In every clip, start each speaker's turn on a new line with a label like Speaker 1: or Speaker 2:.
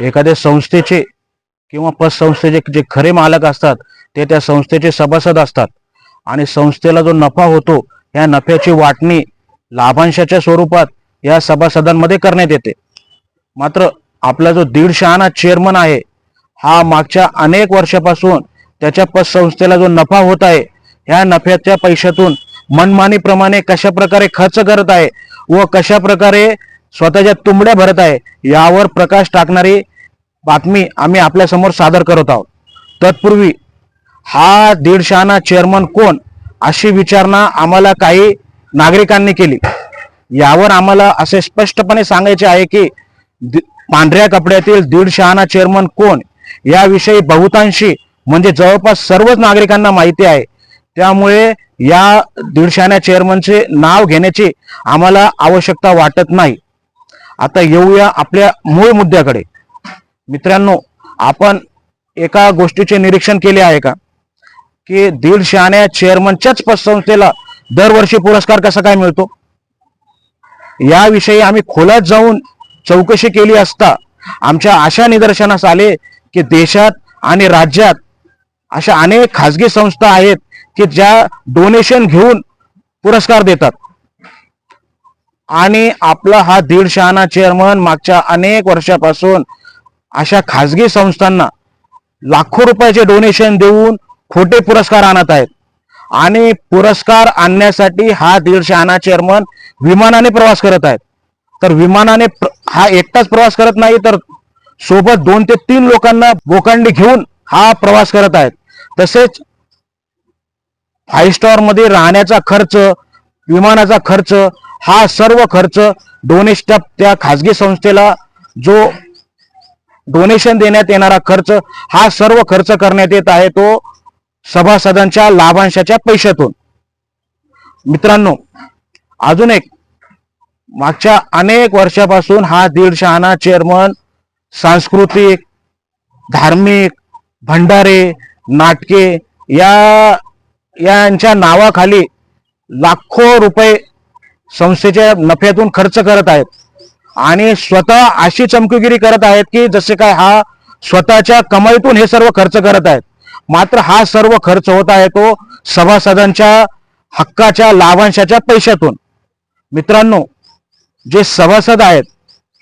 Speaker 1: एखाद्या संस्थेचे किंवा पतसंस्थेचे जे खरे मालक असतात ते त्या संस्थेचे सभासद असतात. आणि संस्थेला जो नफा होतो या नफ्याची वाटणी लाभांशाच्या स्वरूपात या सभासदांमध्ये करण्यात येते. मात्र आपला जो दीड शहाणा चेअरमन आहे हा मागच्या अनेक वर्षापासून त्याच्या पतसंस्थेला जो नफा होत आहे ह्या नफ्याच्या पैशातून मनमानीप्रमाणे कशा प्रकारे खर्च करत आहे व कशा प्रकारे स्वतःच्या तुंबड्या भरत आहे यावर प्रकाश टाकणारी बातमी आम्ही आपल्यासमोर सादर करत आहोत. तत्पूर्वी हा दिडशहाणा चेअरमन कोण अशी विचारणा आम्हाला काही नागरिकांनी केली. यावर आम्हाला असे स्पष्टपणे सांगायचे आहे की पांढऱ्या कपड्यातील दीडशहाणा चेअरमन कोण याविषयी बहुतांशी म्हणजे जवळपास सर्वच नागरिकांना माहिती आहे. त्यामुळे या दीड चेअरमनचे नाव घेण्याची आम्हाला आवश्यकता वाटत नाही. आता येऊया आपल्या मूळ मुद्द्याकडे. मित्रांनो आपण एका गोष्टीचे निरीक्षण केले आहे का? की दीड शहाण्या चेअरमनच्याच पतसंस्थेला दरवर्षी पुरस्कार कसा काय मिळतो? याविषयी आम्ही खोलात जाऊन चौकशी केली असता आमच्या अशा निदर्शनास आले की देशात आणि राज्यात अशा अनेक खाजगी संस्था आहेत की ज्या डोनेशन घेऊन पुरस्कार देतात. आणि आपला हा दीड शहाणा चेअरमन मागच्या अनेक वर्षापासून अशा खाजगी संस्थांना लाखो रुपयाचे डोनेशन देऊन खोटे पुरस्कार आणत आहेत. आणि पुरस्कार आणण्यासाठी हा दीड शहाणा चेअरमन विमानाने प्रवास करत आहेत. तर विमानाने प्र- हा एकटाच प्रवास करत नाही तर सोबत दोन ते तीन लोकांना बोकांडी घेऊन हा प्रवास करत आहेत. तसेच फाईव्ह स्टारमध्ये राहण्याचा खर्च विमानाचा खर्च हा सर्व खर्च डोनेशन त्या खाजगी संस्थेला जो डोनेशन देण्यात येणारा खर्च हा सर्व खर्च करण्यात येत आहे तो सभासदांच्या लाभांशाच्या पैशातून. मित्रांनो अजून एक मागच्या अनेक वर्षापासून हा दीड शहाणा चेअरमन सांस्कृतिक धार्मिक भंडारे नाटके या यांच्या नावाखाली लाखो रुपये संस्थेच्या नफ्यातून खर्च करत आहेत. आणि स्वतः अशी चमकीगिरी करत आहेत की जसे काय हा स्वतःच्या कमाईतून हे सर्व खर्च करत आहेत. मात्र हा सर्व खर्च होत आहे तो सभासदांच्या हक्काच्या लाभांशाच्या पैशातून. मित्रांनो जे सभासद आहेत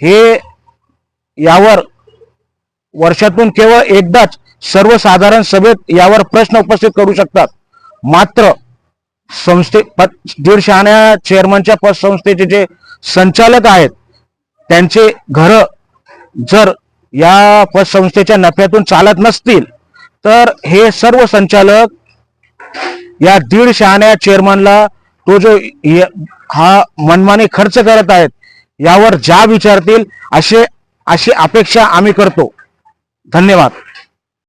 Speaker 1: हे यावर वर्षातून केवळ एकदाच सर्वसाधारण सभेत यावर प्रश्न उपस्थित करू शकतात. मात्र संस्थे पद दीड चेअरमनच्या पतसंस्थेचे जे संचालक आहेत त्यांचे घर जर या पतसंस्थेच्या नफ्यातून चालत नसतील तर हे सर्व संचालक या दीड शहाण्या चेअरमनला तो जो हा मनमानी खर्च करत आहेत यावर ज्या विचारतील असे अशी अपेक्षा आम्ही करतो. धन्यवाद.